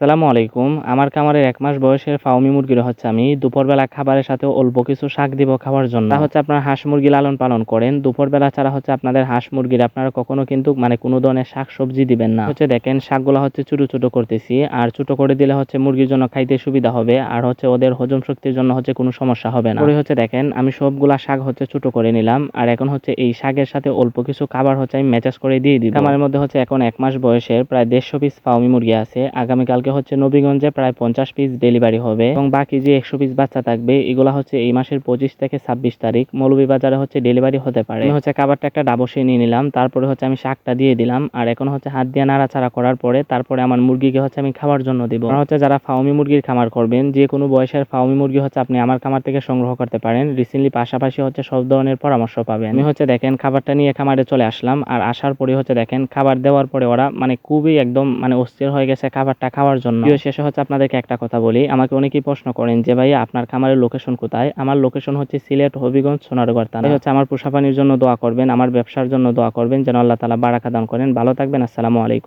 সালামু আলাইকুম। আমার খামারের এক মাস বয়সের ফাউমি মুরগির হচ্ছে আমি। দুপুরবেলা খাবারের সাথে অল্প কিছু শাক দিব খাওয়ার জন্য। হচ্ছে আপনার হাঁস মুরগি লালন পালন করেন। দুপুরবেলা ছাড়া হচ্ছে আপনাদের হাঁস মুরগির আপনারা কখনো কিন্তু মানে কোনো ধরনের শাক সবজি দিবেন না। হচ্ছে দেখেন, শাকগুলো হচ্ছে ছোট ছোট করতেছি। আর ছোট করে দিলে হচ্ছে মুরগির জন্য খাইতে সুবিধা হবে। আর হচ্ছে ওদের হজম শক্তির জন্য হচ্ছে কোনো সমস্যা হবে না। হচ্ছে দেখেন, আমি সবগুলা শাক হচ্ছে ছোট করে নিলাম। আর এখন হচ্ছে এই শাকের সাথে অল্প কিছু খাবার হচ্ছে আমি ম্যাচেস করে দিয়ে দিই খামারের মধ্যে হচ্ছে এখন এক মাস বয়সের প্রায় দেড়শো পিস ফাউমি মুরগি আছে। আগামীকালকে হচ্ছে নবীগঞ্জে প্রায় পঞ্চাশ পিস ডেলিভারি হবে এবং বাকি যে একশো পিস বাচ্চা থাকবে, এগুলো হচ্ছে এই মাসের পঁচিশ থেকে ছাব্বিশ তারিখ মৌলভীবাজারে হচ্ছে ডেলিভারি হতে পারে। হচ্ছে খাবারটা একটা ডাবসে নিয়ে নিলাম, তারপরে হচ্ছে আমি শাকটা দিয়ে দিলাম আর এখন হচ্ছে হাত দিয়ে নাড়াচাড়া করার পরে তারপরে আমার মুরগিকে হচ্ছে আমি খাবার জন্য দিব। আর হচ্ছে যারা ফাউমি মুরগির খামার করবেন, যে কোনো বয়সের ফাউমি মুরগি হচ্ছে আপনি আমার খামার থেকে সংগ্রহ করতে পারেন রিসেন্টলি পাশাপাশি হচ্ছে সব ধরনের পরামর্শ পাবেন। আমি হচ্ছে দেখেন খাবারটা নিয়ে খামারে চলে আসলাম আর আসার পরে হচ্ছে দেখেন খাবার দেওয়ার পরে ওরা মানে খুবই একদম মানে অস্থির হয়ে গেছে খাবারটা খাওয়ার জন্য। প্রিয় শেষে হচ্ছে আপনাদেরকে একটা কথা বলি। আমাকে অনেকেই প্রশ্ন করেন যে ভাই আপনার খামারের লোকেশন কোথায়? আমার লোকেশন হচ্ছে সিলেট, হবিগঞ্জ সোনারগড় থানা। হচ্ছে আমার পোষা পানির জন্য দোয়া করবেন, আমার ব্যবসার জন্য দোয়া করবেন, যেন আল্লাহ তালা বারাকা দান করেন। ভালো থাকবেন, আসসালামু আলাইকুম।